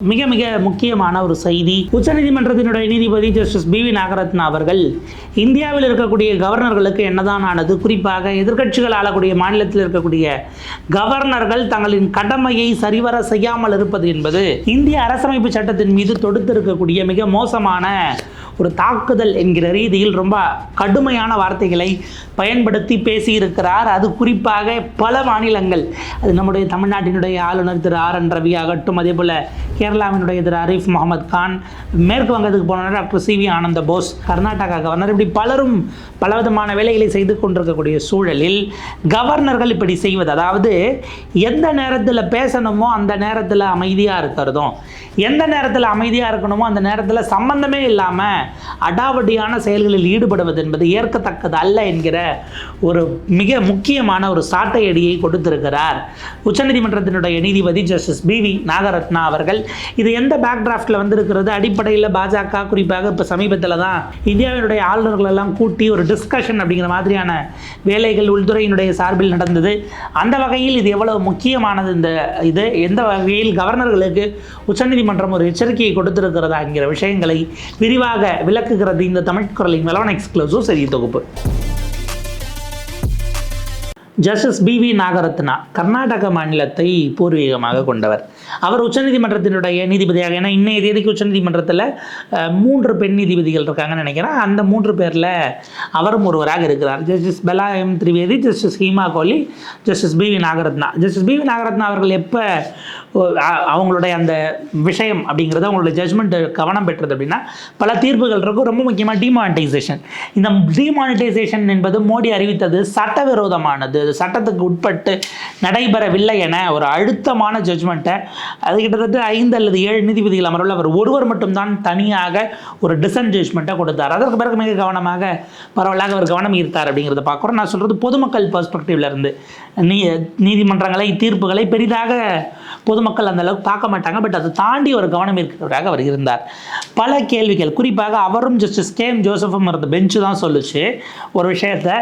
மிக மிக முக்கியமான ஒரு செய்தி. உச்சநீதிமன்றத்தினுடைய நீதிபதி ஜஸ்டிஸ் பி வி நாகரத்னா அவர்கள் இந்தியாவில் இருக்கக்கூடிய கவர்னர்களுக்கு என்னதான் ஆனது? குறிப்பாக எதிர்க்கட்சிகள் ஆளக்கூடிய மாநிலத்தில் இருக்கக்கூடிய கவர்னர்கள் தங்களின் கடமையை சரிவர செய்யாமல் இருப்பது என்பது இந்திய அரசமைப்பு சட்டத்தின் மீது தொடுத்திருக்கக்கூடிய மிக மோசமான ஒரு தாக்குதல் என்கிற ரீதியில் ரொம்ப கடுமையான வார்த்தைகளை பயன்படுத்தி பேசியிருக்கிறார். அது குறிப்பாக பல மாநிலங்கள். அது நம்முடைய தமிழ்நாட்டினுடைய ஆளுநர் திரு ஆர் என் ரவி ஆகட்டும் அதே போல் கேரளாவினுடைய திரு அரீஃப் முகமது கான் மேற்கு வங்கத்துக்கு போன doctor C we Ananda Bose Karnataka governor இப்படி பலரும் பலவிதமான வேலைகளை செய்து கொண்டிருக்கக்கூடிய சூழலில் கவர்னர்கள் இப்படி செய்வது அதாவது எந்த நேரத்தில் பேசணுமோ அந்த நேரத்தில் அமைதியாக இருக்கிறதும் எந்த நேரத்தில் அமைதியாக இருக்கணுமோ அந்த நேரத்தில் சம்பந்தமே இல்லாமல் அடாவடியான செயல்களில் ஈடுபடுவது என்பது ஏற்கத்தக்கது அல்ல என்கிற ஒரு மிக முக்கியமான ஒரு சாட்டை அடியை கொடுத்திருக்கிறார். உச்சநீதிமன்றத்தினுடைய நீதிபதி ஜஸ்டிஸ் பி வி நாகரத்னா அவர்கள். இது எந்த பேக் டிராஃப்டில் வந்திருக்கிறது? அடிப்படையில் பாஜக குறிப்பாக இப்போ சமீபத்தில் தான் இந்தியாவினுடைய ஆளுநர்கள் எல்லாம் கூட்டி ஒரு டிஸ்கஷன் அப்படிங்கிற மாதிரியான வேலைகள் உள்துறையினுடைய சார்பில் நடந்தது. அந்த வகையில் இது எவ்வளவு முக்கியமானது இந்த இது? எந்த வகையில் கவர்னர்களுக்கு நீதிமன்றம் ஒரு எச்சரிக்கையை கொடுத்திருக்கிறதா என்கிற விஷயங்களை விரிவாக விளக்குகிறது இந்த தமிழ் குரலின் எக்ஸ்க்ளூசிவ் செய்தி தொகுப்பு. Justice B V Nagarathna Karnataka மாநிலத்தை பூர்வீகமாக கொண்டவர். அவர் உச்சநீதிமன்றத்தினுடைய நீதிபதியாக ஏன்னா இன்னைய தேதிக்கு உச்சநீதிமன்றத்தில் மூன்று பெண் நீதிபதிகள் இருக்காங்கன்னு நினைக்கிறேன். அந்த மூன்று பேரில் அவரும் ஒருவராக இருக்கிறார். Justice Bela M Trivedi justice Hima Kohli justice B V Nagarathna. Justice B V Nagarathna அவர்கள் எப்போ அவங்களுடைய அந்த விஷயம் அப்படிங்கிறது அவங்களுடைய ஜட்மெண்ட் கவனம் பெற்றது அப்படின்னா பல தீர்ப்புகள் இருக்கும். ரொம்ப முக்கியமாக டிமானிட்டைசேஷன் இந்த டிமானிட்டைசேஷன் என்பது மோடி அறிவித்தது சட்டவிரோதமானது. சட்டத்துக்கு உட்பட்டு நடைபெறவில்லை என ஒரு அழுத்தமான ஜட்ஜ்மெண்ட்டை அது கிட்டத்தட்ட ஐந்து அல்லது ஏழு நீதிபதிகள் அமர்வில் அவர் ஒருவர் மட்டும்தான் தனியாக ஒரு டிசன் ஜட்மெண்ட்டை கொடுத்தார். அதற்கு பிறகு மிக கவனமாக பரவலாக அவர் கவனம் ஈர்த்தார் அப்படிங்கிறத பார்க்குறோம். நான் சொல்கிறது பொதுமக்கள் பர்ஸ்பெக்டிவ்லேருந்து நீ நீதிமன்றங்களை தீர்ப்புகளை பெரிதாக பொதுமக்கள் அந்த அளவுக்கு பார்க்க மாட்டாங்க. பட் அதை தாண்டி ஒரு கவனம் இருக்கிறவராக அவர் இருந்தார். பல கேள்விகள். குறிப்பாக அவரும் ஜஸ்டிஸ் கேம் ஜோசஃபும் இருந்த பெஞ்சு தான் சொல்லுச்சு. ஒரு விஷயத்தை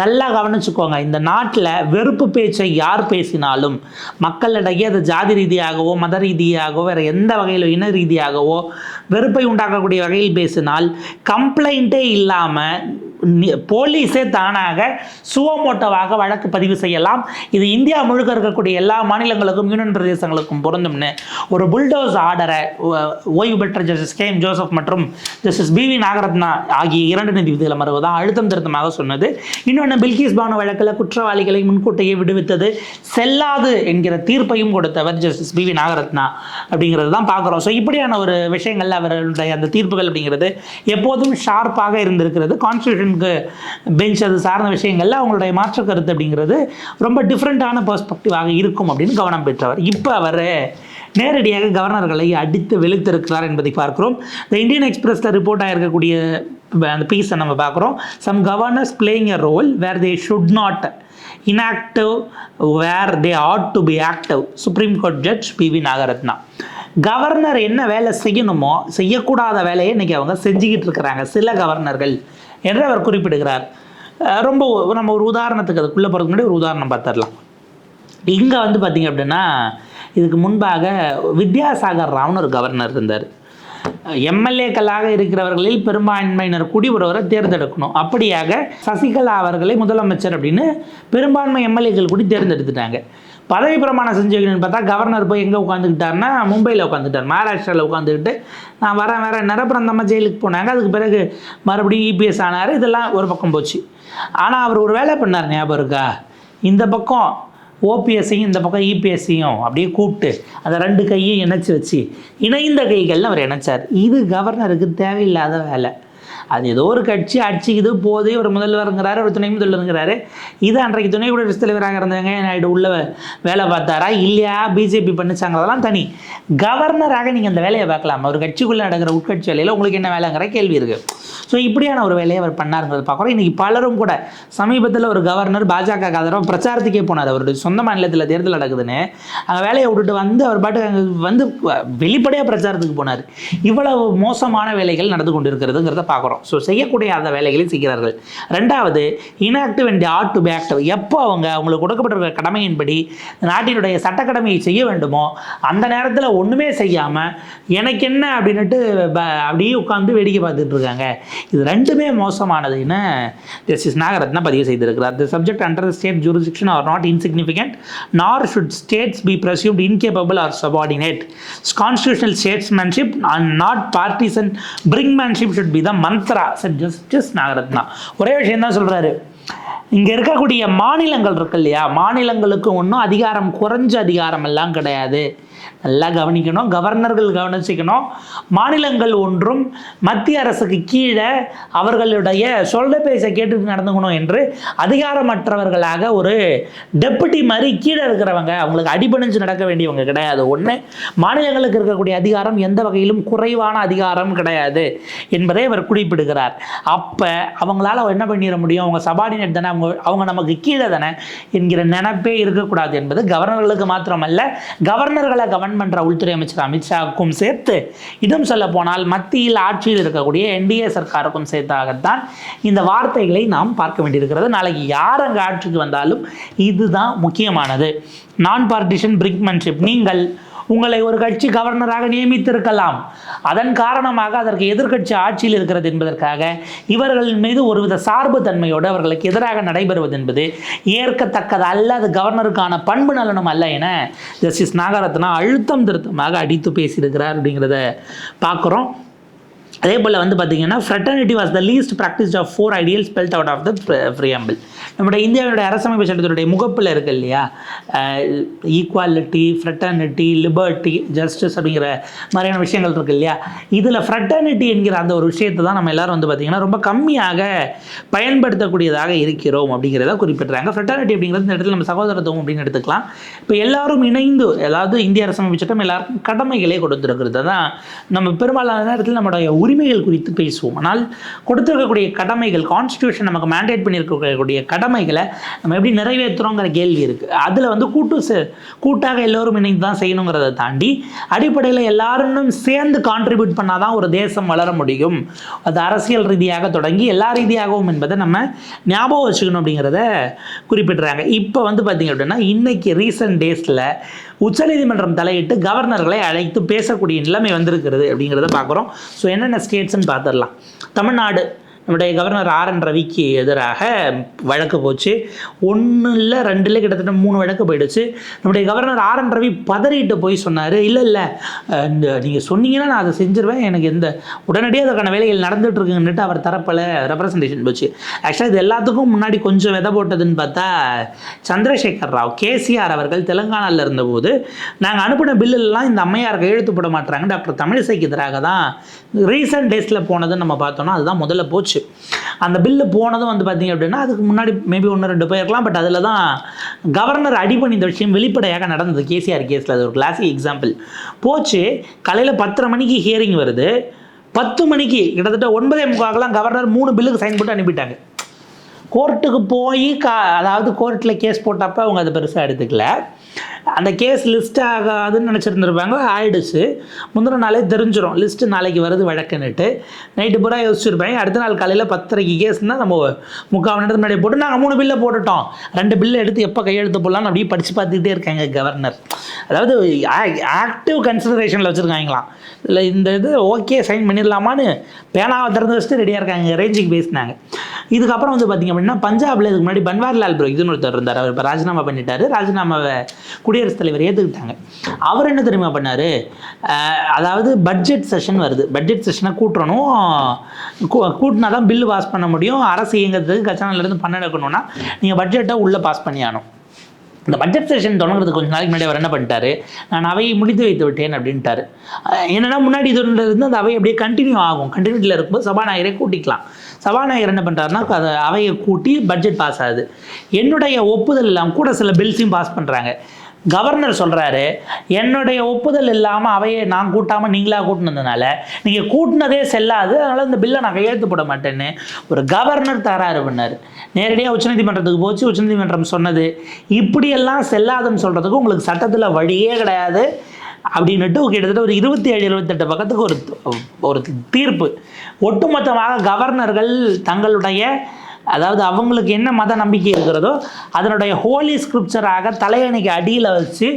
நல்லா கவனிச்சுக்கோங்க. இந்த நாட்டில் வெறுப்பு பேச்சை யார் பேசினாலும் மக்களிடையே அது ஜாதி ரீதியாகவோ மத ரீதியாகவோ வேறு எந்த வகையிலோ இன ரீதியாகவோ வெறுப்பை உண்டாக்கக்கூடிய வகையில் பேசினால் கம்ப்ளைண்ட்டே இல்லாமல் போலீஸே தானாக சுவமோட்டோவாக வழக்கு பதிவு செய்யலாம். இது இந்தியா முழுக்க இருக்கக்கூடிய எல்லா மாநிலங்களுக்கும் யூனியன் பிரதேசங்களுக்கும் பொருந்தும்னு. ஒரு புல்டோஸ் ஆர்டரை ஓய்வு பெற்ற ஜஸ்டிஸ் கே எம் ஜோசப் மற்றும் ஜஸ்டிஸ் பி வி நாகரத்னா ஆகிய இரண்டு நீதிபதிகள் அமர்வு தான் அழுத்தம் திருத்தமாக சொன்னது. இன்னொன்று பில்கிஸ் பானு வழக்கில் குற்றவாளிகளை முன்கூட்டியே விடுவித்தது செல்லாது என்கிற தீர்ப்பையும் கொடுத்தவர் ஜஸ்டிஸ் பி வி நாகரத்னா அப்படிங்கிறது தான் பார்க்குறோம். ஸோ இப்படியான ஒரு விஷயங்கள் அவருடைய அந்த தீர்ப்புகள் அப்படிங்கிறது எப்போதும் ஷார்ப்பாக இருந்திருக்கிறது. கான்ஸ்டியூஷனுக்கு பெஞ்ச் அது சார்ந்த விஷயங்கள்ல அவங்களுடைய மாற்று கருத்து அப்படிங்கிறது ரொம்ப டிஃப்ரெண்ட்டான பெர்ஸ்பெக்டிவாக இருக்கும் அப்படின்னு கவனம் பெற்றவர். இப்போ அவர் நேரடியாக கவர்னர்களை அடித்து வெளுத்திருக்கிறார் என்பதை பார்க்கிறோம். த இந்தியன் எக்ஸ்பிரஸில் ரிப்போர்ட் ஆகிருக்கக்கூடிய அந்த பீஸை நம்ம பார்க்குறோம். Some governors playing a role where they should not inactive where they ought to be active supreme court judge B V Nagarathna governor என்ன வேலை செய்யணுமோ செய்யக்கூடாத வேலையை இன்றைக்கி அவங்க செஞ்சுக்கிட்டு இருக்கிறாங்க. சில கவர்னர்கள் என்று அவர் குறிப்பிடுகிறார். ரொம்ப நம்ம ஒரு உதாரணத்துக்கு அதுக்குள்ளே போகிறதுக்கு முன்னாடி ஒரு உதாரணம் பார்த்துடலாம். இங்கே வந்து பார்த்திங்க அப்படின்னா இதுக்கு முன்பாக வித்யாசாகர் ராவ்னு ஒரு கவர்னர் இருந்தார். எம்எல்ஏக்களாக இருக்கிறவர்களில் பெரும்பான்மையினர் கூடி ஒருவரை தேர்ந்தெடுக்கணும். அப்படியாக சசிகலா அவர்களை முதலமைச்சர் அப்படின்னு பெரும்பான்மை எம்எல்ஏக்கள் கூடி தேர்ந்தெடுத்துட்டாங்க. பதவி பிரமாணம் செஞ்சு வைக்கணும்னு பார்த்தா கவர்னர் போய் எங்கே உட்காந்துக்கிட்டாருன்னா மும்பையில் உட்காந்துட்டார் மகாராஷ்டிராவில் உட்காந்துக்கிட்டு நான் வரேன் வரேன் அந்த அம்மா ஜெயிலுக்கு போனாங்க. அதுக்கு பிறகு மறுபடியும் இபிஎஸ் ஆனார். இதெல்லாம் ஒரு பக்கம் போச்சு. ஆனால் அவர் ஒரு வேலை பண்ணார் ஞாபகம் இருக்கா? இந்த பக்கம் ஓபிஎஸ்ஸையும் இந்த பக்கம் இபிஎஸ்சியும் அப்படியே கூப்பிட்டு அதை ரெண்டு கையும் இணைச்சி வச்சு இணைந்த கைகள்னு அவர் இணைச்சார். இது கவர்னருக்கு தேவையில்லாத வேலை. அது ஏதோ ஒரு கட்சி அடிச்சுக்குது போதே ஒரு முதல்வருங்கிறாரு ஒரு துணை முதல்வருங்கிறாரு. இது அன்றைக்கு துணை குடியரசுத் தலைவராக இருந்தவங்க நாயுடு உள்ள வேலை பார்த்தாரா இல்லையா பிஜேபி பண்ணிச்சாங்க அதெல்லாம் தனி. கவர்னராக நீங்கள் அந்த வேலையை பார்க்கலாம். ஒரு கட்சிக்குள்ளே நடக்கிற உட்கட்சி வேலையில் உங்களுக்கு என்ன வேலைங்கிற கேள்வி இருக்குது ஸோ இப்படியான ஒரு வேலையை அவர் பண்ணாருங்கிறது பார்க்குறோம். இன்றைக்கி பலரும் கூட சமீபத்தில் ஒரு கவர்னர் பாஜக ஆதரவு பிரச்சாரத்துக்கே போனார். அவருடைய சொந்த மாநிலத்தில் தேர்தல் நடக்குதுன்னு. அங்கே வேலையை விட்டுட்டு வந்து அவர் பாட்டு அங்கே வந்து வெளிப்படையாக பிரச்சாரத்துக்கு போனார். இவ்வளவு மோசமான வேலைகள் நடந்து கொண்டு இருக்கிறதுங்கிறத பார்க்குறோம். பார்க்குறோம் ஸோ செய்யக்கூடிய அந்த வேலைகளை செய்கிறார்கள். ரெண்டாவது inactive and ought to active எப்போ அவங்க அவங்களுக்கு கொடுக்கப்பட்டிருக்கிற கடமையின்படி நாட்டினுடைய சட்டக்கடமையை செய்ய வேண்டுமோ அந்த நேரத்தில் ஒன்றுமே செய்யாமல் எனக்கு என்ன அப்படின்னுட்டு அப்படியே உட்காந்து வேடிக்கை பார்த்துட்டு இருக்காங்க. இது ரெண்டுமே மோசமானதுன்னு ஜஸ்டிஸ் நாகரத்னா பதிவு செய்திருக்கிறார். The subject under state jurisdiction are not insignificant nor should states be presumed incapable or subordinate constitutional statesmanship and not partisan brinkmanship should be the mantra sir justice Nagarathna. ஒரே விஷயம் தான் சொல்கிறாரு இங்கே இருக்கக்கூடிய மாநிலங்கள் இருக்கு இல்லையா? மாநிலங்களுக்கு ஒன்றும் அதிகாரம் குறைஞ்ச அதிகாரம் எல்லாம் கிடையாது. நல்லா கவனிக்கணும். கவர்னர்கள் கவனிச்சிக்கணும். மாநிலங்கள் ஒன்றும் மத்திய அரசுக்கு கீழே அவர்களுடைய சொல்ல பேச கேட்டு நடந்துக்கணும் என்று அதிகாரமற்றவர்களாக ஒரு டெப்புட்டி மாதிரி கீழே இருக்கிறவங்க அவங்களுக்கு அடிபணிஞ்சு நடக்க வேண்டியவங்க கிடையாது. ஒன்று மாநிலங்களுக்கு இருக்கக்கூடிய அதிகாரம் எந்த வகையிலும் குறைவான அதிகாரம் கிடையாது என்பதை அவர் குறிப்பிடுகிறார். அப்போ அவங்களால என்ன பண்ணிட முடியும்? அவங்க சபார்டினேட் தானே அவங்க அவங்க நமக்கு கீழே தானே என்கிற நினைப்பே இருக்கக்கூடாது என்பது கவர்னர்களுக்கு மாத்திரமல்ல கவர்னர்களை கவர்ன் பண்ணுற உள்துறை அமைச்சர் அமித்ஷாவுக்கும் சேர்த்து இடம் சொல்ல போனால் மத்தியில் ஆட்சியில் இருக்கக்கூடிய என்டிஏ சர்க்காருக்கும் சேர்த்தாகத்தான் இந்த வார்த்தைகளை நாம் பார்க்க வேண்டியிருக்கிறது. நாளைக்கு யார் அங்கே ஆட்சிக்கு வந்தாலும் இதுதான் முக்கியமானது. நான் பார்ட்டிஷன் பிரிக்மன்ஷிப் நீங்கள் உங்களை ஒரு கட்சி கவர்னராக நியமித்திருக்கலாம். அதன் காரணமாக அதற்கு எதிர்க்கட்சி ஆட்சியில் இருக்கிறது என்பதற்காக இவர்கள் மீது ஒருவித சார்பு தன்மையோடு அவர்களுக்கு எதிராக நடைபெறுவது என்பது ஏற்கத்தக்கது அல்ல. அது கவர்னருக்கான பண்பு நலனும் அல்ல என ஜஸ்டிஸ் நாகரத்னா அழுத்தம் திருத்தமாக அடித்து பேசியிருக்கிறார் அப்படிங்கிறத பார்க்குறோம். அதே போல் வந்து பார்த்தீங்கன்னா fraternity was the least practice of four ideal spelt out of the preamble நம்முடைய இந்தியாவுடைய அரசமைப்பு சட்டத்தினுடைய முகப்பில் இருக்கு இல்லையா? ஈக்குவாலிட்டி ஃப்ரெட்டர்னிட்டி லிபர்ட்டி ஜஸ்டிஸ் அப்படிங்கிற மாதிரியான விஷயங்கள் இருக்கு இல்லையா? இதில் ஃப்ரெட்டர்னிட்டி என்கிற அந்த ஒரு விஷயத்தை தான் நம்ம எல்லாரும் வந்து பார்த்திங்கன்னா ரொம்ப கம்மியாக பயன்படுத்தக்கூடியதாக இருக்கிறோம் அப்படிங்கிறத குறிப்பிட்றாங்க. ஃப்ரெட்டர்னிட்டி அப்படிங்கிறது இந்த இடத்துல நம்ம சகோதரத்துவம் அப்படின்னு எடுத்துக்கலாம். இப்போ எல்லாரும் இணைந்து அதாவது இந்திய அரசமைப்பு சட்டம் எல்லாருக்கும் கடமைகளே கொடுத்துருக்கிறது. தான் நம்ம பெரும்பாலான நேரத்தில் நம்மளுடைய உரிமைகள் குறித்து பேசுவோம். ஆனால் கொடுத்துருக்கக்கூடிய கடமைகள் கான்ஸ்டியூஷன் நமக்கு மேண்டேட் பண்ணியிருக்கக்கூடிய கடமைகளை நம்ம எப்படி நிறைவேற்றுறோங்கிற கேள்வி இருக்குது அதில் வந்து கூட்டு சே- கூட்டாக எல்லோரும் இணைந்து தான் செய்யணுங்கிறத தாண்டி அடிப்படையில் எல்லாரும் சேர்ந்து கான்ட்ரிபியூட் பண்ணால் தான் ஒரு தேசம் வளர முடியும். அது அரசியல் ரீதியாக தொடங்கி எல்லா ரீதியாகவும் என்பதை நம்ம ஞாபகம் வச்சுக்கணும் அப்படிங்கிறத குறிப்பிடுறாங்க. இப்போ வந்து பார்த்திங்க அப்படின்னா இன்றைக்கி ரீசன்ட் டேஸில் உச்சநீதிமன்றம் தலையிட்டு கவர்னர்களை அழைத்து பேசக்கூடிய நிலைமை வந்திருக்கிறது அப்படிங்கிறத பார்க்குறோம். ஸோ என்னென்ன ஸ்டேட்ஸ்னு பார்த்துடலாம். தமிழ்நாடு நம்முடைய கவர்னர் ஆர் என் ரவிக்கு எதிராக வழக்கு போச்சு. ஒன்று இல்லை ரெண்டுல கிட்டத்தட்ட மூணு வழக்கு போயிடுச்சு. நம்முடைய கவர்னர் ஆர் என் ரவி பதறிட்டு போய் சொன்னார் இல்லை இல்லை இந்த நீங்கள் சொன்னீங்கன்னா நான் அதை செஞ்சிருவேன். எனக்கு எந்த உடனடியாக அதற்கான வேலைகள் நடந்துட்டு அவர் தரப்பில் ரெப்ரசன்டேஷன் போச்சு. ஆக்சுவலாக இது எல்லாத்துக்கும் முன்னாடி கொஞ்சம் விதை போட்டதுன்னு பார்த்தா சந்திரசேகர் ராவ் கேசிஆர் அவர்கள் தெலுங்கானாவில் இருந்தபோது நாங்கள் அனுப்பின பில்லுலாம் இந்த அம்மையார் கையெழுத்து போட மாட்டுறாங்க. டாக்டர் தமிழிசைக்கு எதிராக தான் ரீசெண்ட் டேஸில் போனதுன்னு நம்ம பார்த்தோன்னா அதுதான் முதல்ல போச்சு. அந்த பில்லு போனதும் வந்து பார்த்தீங்க அப்படின்னா அதுக்கு முன்னாடி மேபி ஒன்று ரெண்டு போயிருக்கலாம் பட் அதில் தான் கவர்னர் அடி பண்ணி இந்த விஷயம் வெளிப்படையாக நடந்தது. கேசிஆர் கேஸில் அது ஒரு கிளாசிக் எக்ஸாம்பிள் போச்சு. காலையில் பத்தரை மணிக்கு ஹியரிங் வருது. பத்து மணிக்கு கிட்டத்தட்ட ஒன்பதே முக்காக்கெல்லாம் கவர்னர் மூணு பில்லுக்கு சைன் போட்டு அனுப்பிட்டாங்க. கோர்ட்டுக்கு போய் கா அதாவது கோர்ட்டில் கேஸ் போட்டப்போ அவங்க அதை பெருசாக எடுத்துக்கல. அந்த கேஸ் லிஸ்ட் ஆகாதுன்னு நினச்சிருந்துருப்பாங்க ஆயிடுச்சு. முந்தின நாளே தெரிஞ்சிடும் லிஸ்ட்டு நாளைக்கு வருது வழக்குன்னுட்டு. நைட்டு பூரா யோசிச்சிருப்பாங்க அடுத்த நாள் காலையில் பத்தரைக்கு கேஸ்னால் நம்ம முக்கால் மணி நேரத்துக்கு முன்னாடி போட்டு நாங்கள் மூணு பில்லை போட்டுட்டோம். ரெண்டு பில்லை எடுத்து எப்போ கையெழுத்து போடலாம்னு அப்படியே படித்து பார்த்துக்கிட்டே இருக்காங்க கவர்னர் அதாவது ஆக்டிவ் கன்சிடரேஷனில் வச்சுருக்காங்களாம். இல்லை இந்த இது ஓகே சைன் பண்ணிடலாமான்னு பேனாவை திறந்து வச்சுட்டு ரெடியாக இருக்காங்க. ரேஞ்சுக்கு பேசினாங்க. இதுக்கப்புறம் வந்து பார்த்திங்க அப்படின்னா பஞ்சாபில் இதுக்கு முன்னாடி பன்வாரிலால் புரோஹித்னு ஒருத்தர் இருந்தார். அவர் இப்போ ராஜினாமா பண்ணிட்டாரு. ராஜினாமாவை குடியரசுத் தலைவர் ஏற்றுக்கிட்டாங்க அவர் என்ன தெரியுமா பண்ணார்? அதாவது பட்ஜெட் செஷன் வருது. பட்ஜெட் செஷனை கூட்டணும். கூ- கூட்டினா தான் பில்லு பாஸ் பண்ண முடியும். அரசு இயங்கிறதுக்கு கச்சானிலேருந்து பண்ண எடுக்கணும்னா நீங்கள் பட்ஜெட்டை உள்ளே பாஸ் பண்ணி ஆகணும் இந்த பட்ஜெட் செஷன் தொடங்குறதுக்கு கொஞ்சம் நாளைக்கு முன்னாடி அவர் என்ன பண்ணிட்டாரு? நான் அவையை முடித்து வைத்து விட்டேன் அப்படின்ட்டாரு. என்னென்னா என்னன்னா முன்னாடி இது இருந்து அந்த அவை அப்படியே கண்டினியூ ஆகும். கண்டினியூட்டில் இருக்கும்போது சபாநாயகரை கூட்டிக்கலாம். சபாநாயகர் என்ன பண்ணுறாருனா அதை அவையை கூட்டி பட்ஜெட் பாஸ் ஆகுது. என்னுடைய ஒப்புதல் இல்லாமல் கூட சில பில்ஸையும் பாஸ் பண்ணுறாங்க கவர்னர் சொல்கிறாரு என்னுடைய ஒப்புதல் இல்லாமல் அவையை நான் கூட்டாமல் நீங்களாக கூட்டினதுனால நீங்கள் கூட்டினதே செல்லாது அதனால் இந்த பில்லை நான் கையெழுத்து போட மாட்டேன்னு ஒரு கவர்னர் தராறு பண்ணார் நேரடியாக உச்சநீதிமன்றத்துக்கு போச்சு உச்சநீதிமன்றம் சொன்னது இப்படியெல்லாம் செல்லாதுன்னு சொல்கிறதுக்கு உங்களுக்கு சட்டத்தில் வழியே கிடையாது அப்படின்னுட்டு கிட்டத்தட்ட ஒரு இருபத்தி ஏழு இருபத்தெட்டு பக்கத்துக்கு ஒரு ஒரு தீர்ப்பு. ஒட்டுமொத்தமாக கவர்னர்கள் தங்களுடைய அதாவது அவங்களுக்கு என்ன மத நம்பிக்கை இருக்கிறதோ அதனுடைய ஹோலி ஸ்கிரிப்சராக தலையணைக்கு அடியில் வச்சு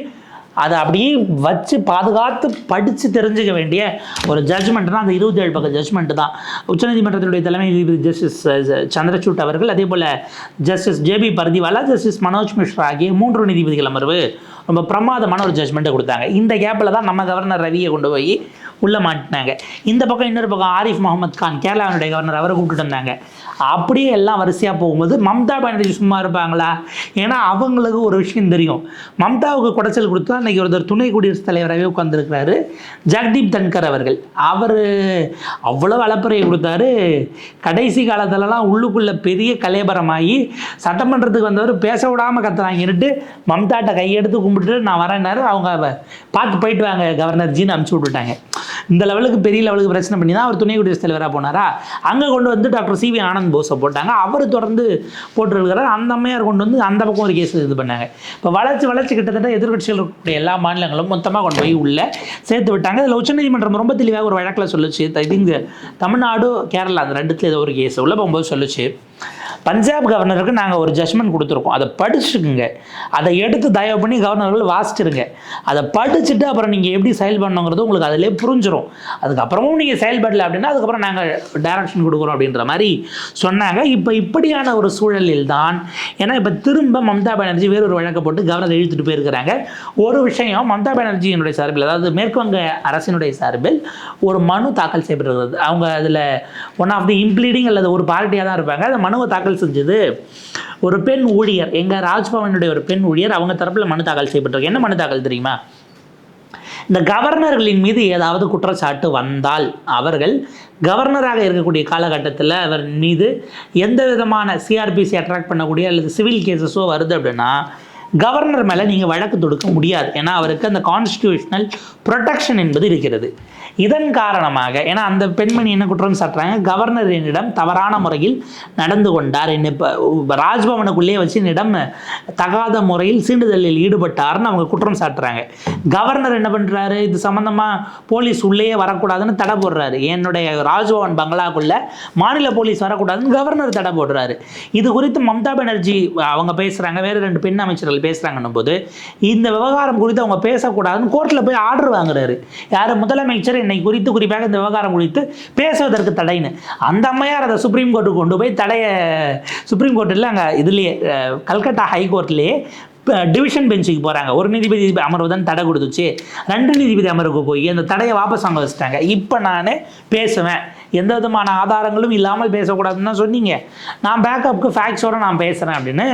அதை அப்படியே வச்சு பாதுகாத்து படித்து தெரிஞ்சுக்க வேண்டிய ஒரு ஜட்ஜ்மெண்ட் தான். அந்த இருபத்தி ஏழு பக்க ஜட்ஜ்மெண்ட் தான். உச்சநீதிமன்றத்தினுடைய தலைமை நீதிபதி ஜஸ்டிஸ் uh, uh, சந்திரசூட் அவர்கள் அதே போல் justice J B Pardiwala justice Manoj Mishra ஆகிய மூன்று நீதிபதிகள் அமர்வு ரொம்ப பிரமாதமான ஒரு ஜட்மெண்ட்டை கொடுத்தாங்க. இந்த கேப்பில் தான் நம்ம கவர்னர் ரவியை கொண்டு போய் உள்ளே மாட்டினாங்க. இந்த பக்கம் இன்னொரு பக்கம் ஆரிஃப் முகமது கான் கேரளாவினுடைய கவர்னர் அவரை கூப்பிட்டு வந்தாங்க. அப்படியே எல்லாம் வரிசையாக போகும்போது மம்தா பானர்ஜி சும்மா இருப்பாங்களா? ஏன்னா அவங்களுக்கு ஒரு விஷயம் தெரியும். மம்தாவுக்கு குடைச்சல் கொடுத்தா அன்றைக்கி ஒருத்தர் துணை குடியரசுத் தலைவராகவே உட்காந்துருக்கிறாரு ஜெகதீப் தன்கர் அவர்கள். அவர் அவ்வளோ அளப்பறையை கொடுத்தாரு. கடைசி காலத்துலலாம் உள்ளுக்குள்ளே பெரிய கலேபரமாகி சட்டமன்றத்துக்கு வந்தவர் பேச விடாமல் கத்துறாங்கன்னுட்டு மம்தாட்ட கையெடுத்து கும்பிட்டு நான் வரேன்னாரு. அவங்க பார்த்து போயிட்டு வாங்க கவர்னர்ஜின்னு அனுப்பிச்சி விட்டுட்டாங்க. இந்த லெவலுக்கு பெரிய லெவலுக்கு பிரச்சனை பண்ணி தான் அவர் துணை குடியரசுத் தலைவராக போனாரா? அங்கே கொண்டு வந்து டாக்டர் சிவி ஆனந்த் போஸை போட்டாங்க. அவர் தொடர்ந்து போட்டுருக்கிறார் அந்த அம்மையார் கொண்டு வந்து அந்த பக்கம் ஒரு கேஸ் இது பண்ணாங்க. இப்போ வளர்ச்சி வளர்ச்சி கிட்டத்தட்ட எதிர்கட்சிகள் இருக்கக்கூடிய எல்லா மாநிலங்களும் மொத்தமாக கொண்டு போய் உள்ள சேர்த்து விட்டாங்க. அதில் உச்சநீதிமன்றம் ரொம்ப தெளிவாக ஒரு வழக்கில் சொல்லுச்சு. இது தமிழ்நாடு கேரளா அந்த ரெண்டுத்துல ஏதோ ஒரு கேஸ் உள்ள போகும்போது சொல்லுச்சு. பஞ்சாப் கவர்னருக்கு நாங்கள் ஒரு ஜட்மெண்ட் கொடுத்துருக்கோம். அதை படிச்சுக்குங்க அதை எடுத்து தயவு பண்ணி கவர்னர்கள் வாசிச்சிருங்க. அதை படிச்சுட்டு அப்புறம் நீங்கள் எப்படி செயல்படணுங்கிறது உங்களுக்கு அதிலே புரிஞ்சிடும் அதுக்கப்புறமும் நீங்கள் செயல்படல அப்படின்னா அதுக்கப்புறம் நாங்கள் டைரக்ஷன் கொடுக்குறோம் அப்படின்ற மாதிரி சொன்னாங்க. இப்போ இப்படியான ஒரு சூழலில் தான் ஏன்னா இப்போ திரும்ப மம்தா பானர்ஜி வேறொரு வழக்கை போட்டு கவர்னர் இழுத்துட்டு போயிருக்கிறாங்க. ஒரு விஷயம் மம்தா பானர்ஜியினுடைய சார்பில் அதாவது மேற்குவங்க அரசினுடைய சார்பில் ஒரு மனு தாக்கல் செய்யப்படுகிறது அவங்க அதில் ஒன் ஆஃப் தி இம்ப்ளீடிங் அல்லது ஒரு பார்ட்டியாக தான் இருப்பாங்க. அந்த மனுவை தாக்கல் செஞ்சது. ஒரு பெண் ஊழியர் எங்கள் ராஜ்பவனுடைய ஒரு பெண் ஊழியர் அவங்க தரப்பில் மனு தாக்கல் செய்யப்பட்டிருக்கு. என்ன மனு தாக்கல் தெரியுமா? இந்த கவர்னர்களின் மீது ஏதாவது குற்றச்சாட்டு வந்தால் அவர்கள் கவர்னராக இருக்கக்கூடிய காலகட்டத்தில் அவர் மீது எந்த விதமான சிஆர்பிசி அட்ராக்ட் பண்ணக்கூடிய அல்லது சிவில் கேசஸோ வருது அப்படின்னா கவர்னர் மேலே நீங்கள் வழக்கு தொடுக்க முடியாது. ஏன்னா அவருக்கு அந்த கான்ஸ்டியூஷனல் ப்ரொடெக்ஷன் என்பது இருக்கிறது. இதன் காரணமாக ஏன்னா அந்த பெண்மணி என்ன குற்றம் சாட்டுறாங்க? கவர்னர் என்னிடம் தவறான முறையில் நடந்து கொண்டார். என்னை இப்போ ராஜ்பவனுக்குள்ளேயே வச்சு என்னிடம் தகாத முறையில் சீண்டுதலில் ஈடுபட்டார்னு அவங்க குற்றம் சாட்டுறாங்க. கவர்னர் என்ன பண்ணுறாரு இது சம்மந்தமாக போலீஸ் உள்ளேயே வரக்கூடாதுன்னு தடை போடுறாரு. என்னுடைய ராஜ்பவன் பங்களாக்குள்ள மாநில போலீஸ் வரக்கூடாதுன்னு கவர்னர் தடை போடுறாரு. இது குறித்து மம்தா பானர்ஜி அவங்க பேசுகிறாங்க வேறு ரெண்டு பெண் அமைச்சர்கள் பேசுகிறாங்கன்னும் போது இந்த விவகாரம் குறித்து அவங்க பேசக்கூடாதுன்னு கோர்ட்டில் போய் ஆர்டர் வாங்குறாரு. யார்? முதலமைச்சர் என்னை குறித்து குறிப்பாக இந்த விவகாரம் குறித்து பேசுவதற்கு தடைன்னு. அந்த அம்மையார் அதை சுப்ரீம் கோர்ட்டுக்கு கொண்டு போய் தடையை சுப்ரீம் கோர்ட்டில் அங்கே இதுலேயே கல்கட்டா ஹைகோர்ட்லேயே டிவிஷன் பெஞ்சுக்கு போகிறாங்க ஒரு நீதிபதி அமர்வு தான் தடை கொடுத்துச்சு. ரெண்டு நீதிபதி அமர்வுக்கு போய் அந்த தடையை வாபஸ் அங்கே வச்சுட்டாங்க. இப்போ நான் பேசுவேன். எந்த விதமான ஆதாரங்களும் இல்லாமல் பேசக்கூடாதுன்னு தான் சொன்னீங்க. நான் பேக்கப்புக்கு ஃபேக்ட்ஸோடு நான் பேசுகிறேன் அப்படின்னு.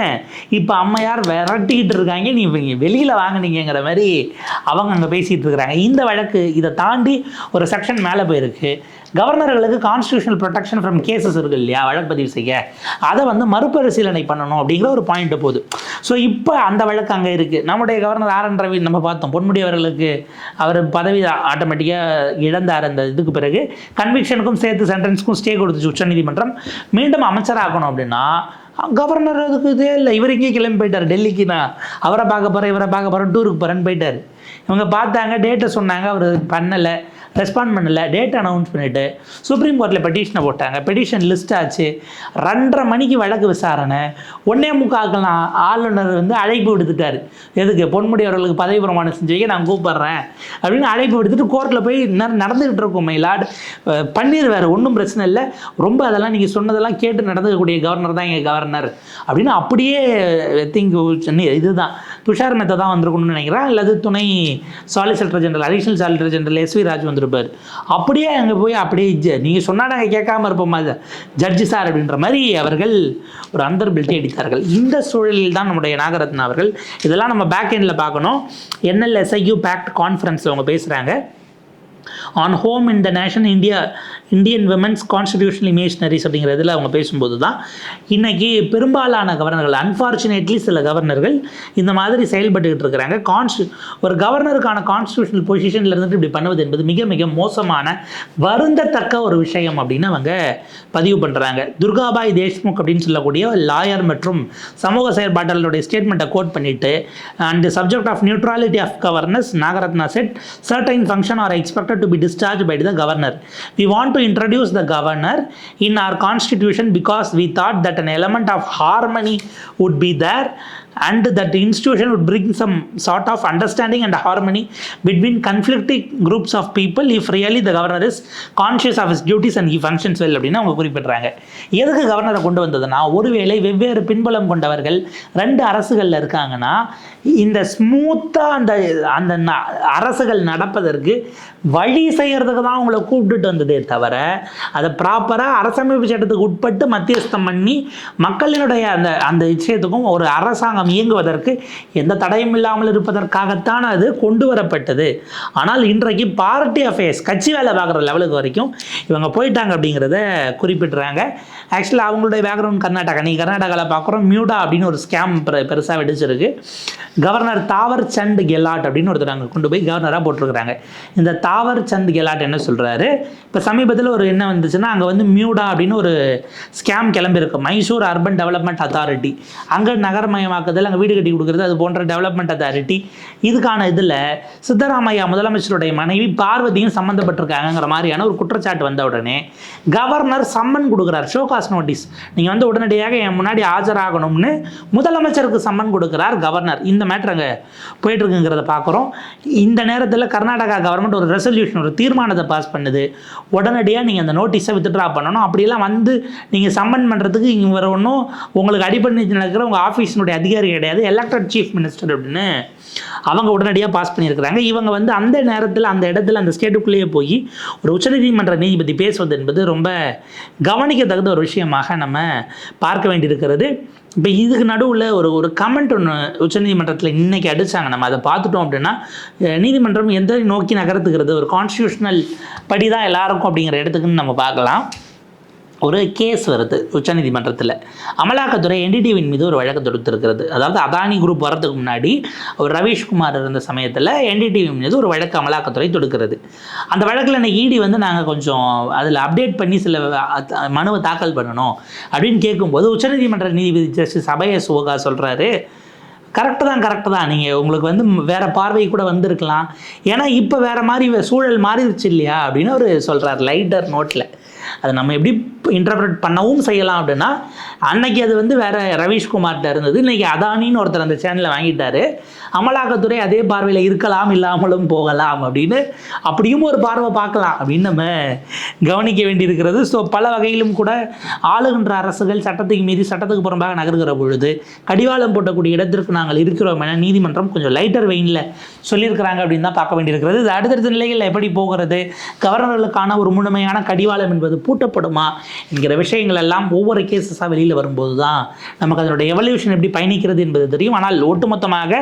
இப்போ அம்மையார் விரட்டிக்கிட்டு இருக்காங்க. நீ வெளியில் வாங்கினீங்கிற மாதிரி அவங்க அங்கே பேசிகிட்டு இருக்கிறாங்க. இந்த வழக்கு இதை தாண்டி ஒரு செக்ஷன் மேலே போயிருக்கு. கவர்னர்களுக்கு கான்ஸ்டியூஷனல் ப்ரொடெக்ஷன் ஃப்ரம் கேசஸ் இருக்குது இல்லையா? வழக்கு பதிவு செய்ய. அதை வந்து மறுபரிசீலனை பண்ணணும் அப்படிங்கிற ஒரு பாயிண்ட் போகுது. ஸோ இப்போ அந்த வழக்கு அங்கே இருக்குது நம்முடைய கவர்னர் ஆர். என். ரவி நம்ம பார்த்தோம். பொன்முடி அவர்களுக்கு அவர் பதவி ஆட்டோமேட்டிக்காக இழந்தார் அந்த இதுக்கு பிறகு. கன்விக்ஷனுக்கும் சேர்த்து சென்டென்ஸ்க்கும் ஸ்டே கொடுத்துச்சு உச்சநீதிமன்றம். மீண்டும் அமைச்சராகணும் அப்படின்னா கவர்னர் அதுக்கு இதே இல்லை. இவர் இங்கே கிளம்பி போயிட்டார். டெல்லிக்கு நான் அவரை பார்க்க போகிறேன் இவரை பார்க்க போகிறேன் டூருக்கு போகிறேன்னு போயிட்டார். இவங்க பார்த்தாங்க டேட்டை சொன்னாங்க அவர் பண்ணலை ரெஸ்பாண்ட் பண்ணல டேட் அனௌன்ஸ் பண்ணிவிட்டு சுப்ரீம் கோர்ட்டில் பெட்டிஷனை போட்டாங்க. பெட்டிஷன் லிஸ்ட் ஆச்சு. ரெண்டரை மணிக்கு வழக்கு விசாரணை. ஒன்னே முக்காக்கலாம் ஆளுநர் வந்து அழைப்பு விடுத்துட்டார். எதுக்கு? பொன்முடி அவர்களுக்கு பதவி பிரமாணம் செஞ்சு வைக்க நான் கூப்பிட்றேன். அப்படின்னு அழைப்பு விடுத்துட்டு கோர்ட்டில் போய் நட- நடந்துக்கிட்டு இருக்கோம் மயிலாட் வேறு ஒன்றும் பிரச்சனை இல்லை. ரொம்ப அதெல்லாம் நீங்கள் சொன்னதெல்லாம் கேட்டு நடந்துக்கக்கூடிய கவர்னர் தான் எங்கள் கவர்னர் அப்படின்னு அப்படியே திங்க் இதுதான் துஷார் மெத்தை தான் வந்திருக்கணும்னு நினைக்கிறேன். அல்லது துணை solicitor general additional solicitor general S V Raj வந்திருப்பார். அப்படியே அங்கே போய் அப்படியே ஜ- நீங்கள் சொன்னால் நாங்கள் கேட்காம இருப்போமா ஜட்ஜி சார் அப்படின்ற மாதிரி அவர்கள் ஒரு அந்தர் பில்ட்டி அடித்தார்கள். இந்த சூழலில் தான் நம்முடைய நாகரத்னா அவர்கள் இதெல்லாம் நம்ம பேக் எண்டில் பார்க்கணும். என்எல்எஸ்ஐயு பேக்ட் கான்ஃபரன்ஸில் அவங்க பேசுகிறாங்க on home in the nation India Indian women's constitutional imaginaries அப்படிங்கிறதுல அவங்க பேசும்போது தான் இன்றைக்கி பெரும்பாலான கவர்னர்கள் அன்ஃபார்ச்சுனேட்லி சில கவர்னர்கள் இந்த மாதிரி செயல்பட்டுக்கிட்டு இருக்கிறாங்க. கான்ஸ்டி ஒரு கவர்னருக்கான கான்ஸ்டியூஷனல் பொசிஷனில் இருந்துட்டு இப்படி பண்ணுவது என்பது மிக மிக மோசமான வருந்தத்தக்க ஒரு விஷயம் அப்படின்னு அவங்க பதிவு பண்ணுறாங்க துர்காபாய் தேஷ்முக் அப்படின்னு சொல்லக்கூடிய லாயர் மற்றும் சமூக செயற்பாட்டாளருடைய ஸ்டேட்மெண்ட்டை கோட் பண்ணிட்டு and subject of neutrality of governance Nagarathna set certain function are expected expected to be discharged by the governor. We want to introduce the governor in our constitution because we thought that an element of harmony would be there and that the institution would bring some sort of understanding and harmony between conflicting groups of people if really the governor is conscious of his duties and he functions well அப்படின்னு அவங்க குறிப்பிடுறாங்க எதுக்கு கவர்னரை கொண்டு வந்ததுன்னா ஒருவேளை வெவ்வேறு பின்புலம் கொண்டவர்கள் ரெண்டு அரசுகளில் இருக்காங்கன்னா இந்த ஸ்மூத்தாக அந்த அந்த ந- அரசுகள் நடப்பதற்கு வழி செய்கிறதுக்கு தான் அவங்கள கூப்பிட்டுட்டு வந்ததே தவிர அதை ப்ராப்பராக அரசமைப்பு சட்டத்துக்கு உட்பட்டு மத்தியஸ்தம் பண்ணி மக்களினுடைய அந்த அந்த விஷயத்துக்கும் ஒரு அரசாங்கம் இயங்குவதற்கு எந்த தடையும் இல்லாமல் இருப்பதற்காகத்தான் அது கொண்டு வரப்பட்டது. ஆனால் இன்றைக்கு பார்ட்டி அஃபேர்ஸ் கட்சி வேலை பார்க்குற லெவலுக்கு வரைக்கும் இவங்க போயிட்டாங்க அப்படிங்கிறத குறிப்பிட்றாங்க. ஆக்சுவலாக அவங்களுடைய பேக்ரவுண்ட் கர்நாடகா. நீ கர்நாடகாவில் பார்க்குறோம் மியூடா அப்படின்னு ஒரு ஸ்கேம் பெருசாக வெடிச்சிருக்கு. கவர்னர் தாவர் சண்ட் கெலாட் அப்படின்னு ஒருத்தர் அங்கே கொண்டு போய் கவர்னராக போட்டிருக்கிறாங்க. இந்த தாவர் சந்த் கெலாட் என்ன சொல்கிறாரு இப்போ சமீபத்தில் ஒரு என்ன வந்துச்சுன்னா அங்கே வந்து மியூடா அப்படின்னு ஒரு scam கிளம்பியிருக்கு. Mysore urban development authority. அங்கே நகரமயமாக்குதல் அங்கே வீடு கட்டி கொடுக்குறது அது போன்ற டெவலப்மெண்ட் அத்தாரிட்டி. இதுக்கான இதில் சித்தராமையா முதலமைச்சருடைய மனைவி பார்வதியும் சம்மந்தப்பட்டிருக்காங்கங்கிற மாதிரியான ஒரு குற்றச்சாட்டு வந்த உடனே கவர்னர் சம்மன் கொடுக்குறார். ஷோகாஸ் நோட்டீஸ் நீங்கள் வந்து உடனடியாக என் முன்னாடி ஆஜராகணும்னு முதலமைச்சருக்கு சம்மன் கொடுக்குறார் கவர்னர் இந்த மேட்ரு அங்கே போயிட்டுருக்குங்கிறத பார்க்குறோம் இந்த நேரத்தில் கர்நாடகா கவர்மெண்ட் ஒரு ரெசல்யூஷன் ஒரு தீர்மானத்தை பாஸ் பண்ணுது. உடனடியாக நீங்கள் அந்த நோட்டீஸை வித்ட்ரா பண்ணணும். அப்படியெல்லாம் வந்து நீங்கள் சம்மன் பண்ணுறதுக்கு இங்கே வர ஒன்றும் உங்களுக்கு அடிப்படை நடக்கிற உங்கள் ஆஃபீஸினுடைய அதிகாரி கிடையாது. எலெக்டட் சீஃப் மினிஸ்டர் அப்படின்னு அவங்க உடனடியாக பாஸ் பண்ணியிருக்கிறாங்க. இவங்க வந்து அந்த நேரத்தில் அந்த இடத்துல அந்த ஸ்டேட்டுக்குள்ளேயே போய் ஒரு உச்சநீதிமன்ற நீதிபதி பேசுவது என்பது ரொம்ப கவனிக்கத்தகுந்த ஒரு விஷயமாக நம்ம பார்க்க வேண்டியிருக்கிறது. இப்போ இதுக்கு நடுவில் ஒரு ஒரு கமெண்ட் ஒன்று உச்சநீதிமன்றத்தில் இன்னைக்கு அடித்தாங்க நம்ம அதை பார்த்துட்டோம் அப்படின்னா நீதிமன்றம் எந்த நோக்கி நகர்த்துக்கிறது ஒரு கான்ஸ்டியூஷனல் படி தான் எல்லாருக்கும் அப்படிங்கிற இடத்துக்குன்னு நம்ம பார்க்கலாம். ஒரு கேஸ் வருது உச்சநீதிமன்றத்தில். அமலாக்கத்துறை என்டிடிவின் மீது ஒரு வழக்கு தொடுத்திருக்கிறது. அதாவது அதானி குரூப் வரதுக்கு முன்னாடி ஒரு ரவீஷ்குமார் இருந்த சமயத்தில் என்டிடிவி மீது ஒரு வழக்கு அமலாக்கத்துறை தொடுக்கிறது. அந்த வழக்கில் என்ன இடி வந்து நாங்கள் கொஞ்சம் அதில் அப்டேட் பண்ணி சில மனுவை தாக்கல் பண்ணணும் அப்படின்னு கேட்கும்போது உச்சநீதிமன்ற நீதிபதி ஜஸ்டிஸ் அபய சுகா சொல்கிறாரு கரெக்டு தான் கரெக்டு தான். நீங்கள் உங்களுக்கு வந்து வேறு பார்வை கூட வந்திருக்கலாம். ஏன்னா இப்போ வேறு மாதிரி சூழல் மாறிடுச்சு இல்லையா? அப்படின்னு அவர் சொல்கிறார் லைட்டர் நோட்டில் அதை நம்ம எப்படி இன்டர்பிரட் பண்ணவும் செய்யலாம் அப்படின்னா அன்னைக்கு அது வந்து வேற ரவீஷ்குமார்கிட்ட இருந்தது. இன்னைக்கு அதானின்னு ஒருத்தர் அந்த சேனலில் வாங்கிட்டாரு. அமலாக்கத்துறை அதே பார்வையில் இருக்கலாம் இல்லாமலும் போகலாம் அப்படின்னு அப்படியும் ஒரு பார்வை பார்க்கலாம். அப்படின்னு நம்ம கவனிக்க வேண்டியிருக்கிறது. ஸோ பல வகையிலும் கூட ஆளுகின்ற அரசுகள் சட்டத்துக்கு மீறி சட்டத்துக்கு புறம்பாக நகர்கிற பொழுது கடிவாளம் போட்டக்கூடிய இடத்திற்கு நாங்கள் இருக்கிறோம் என நீதிமன்றம் கொஞ்சம் லைட்டர் வெயினில் சொல்லியிருக்கிறாங்க அப்படின்னு தான் பார்க்க வேண்டியிருக்கிறது. இது அடுத்தடுத்த நிலைகளில் எப்படி போகிறது? கவர்னர்களுக்கான ஒரு முழுமையான கடிவாளம் என்பது பூட்டப்படுமா என்கிற விஷயங்கள் எல்லாம் ஒவ்வொரு கேசஸாக வெளியில் வரும்போது தான் நமக்கு அதனுடைய எவல்யூஷன் எப்படி பயணிக்கிறது என்பது தெரியும். ஆனால் ஒட்டுமொத்தமாக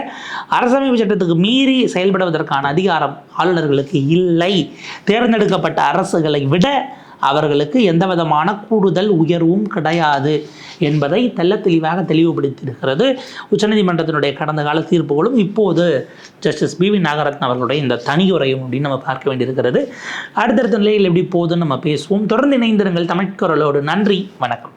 அரசமைப்பு சட்டத்துக்கு மீறி செயல்படுவதற்கான அதிகாரம் ஆளுநர்களுக்கு இல்லை. தேர்ந்தெடுக்கப்பட்ட அரசுகளை விட அவர்களுக்கு எந்த விதமான கூடுதல் உயர்வும் கிடையாது என்பதை தெள்ள தெளிவாக தெளிவுபடுத்தியிருக்கிறது. உச்சநீதிமன்றத்தினுடைய கடந்த கால தீர்ப்புகளும் இப்போது ஜஸ்டிஸ் பி வி நாகரத்ன அவர்களுடைய இந்த தனியுரையும் அப்படின்னு நம்ம பார்க்க வேண்டியிருக்கிறது. அடுத்தடுத்த நிலையில் எப்படி போகுதுன்னு நம்ம பேசுவோம். தொடர்ந்து இணைந்திருங்கள் தமிழ்குரலோடு. நன்றி. வணக்கம்.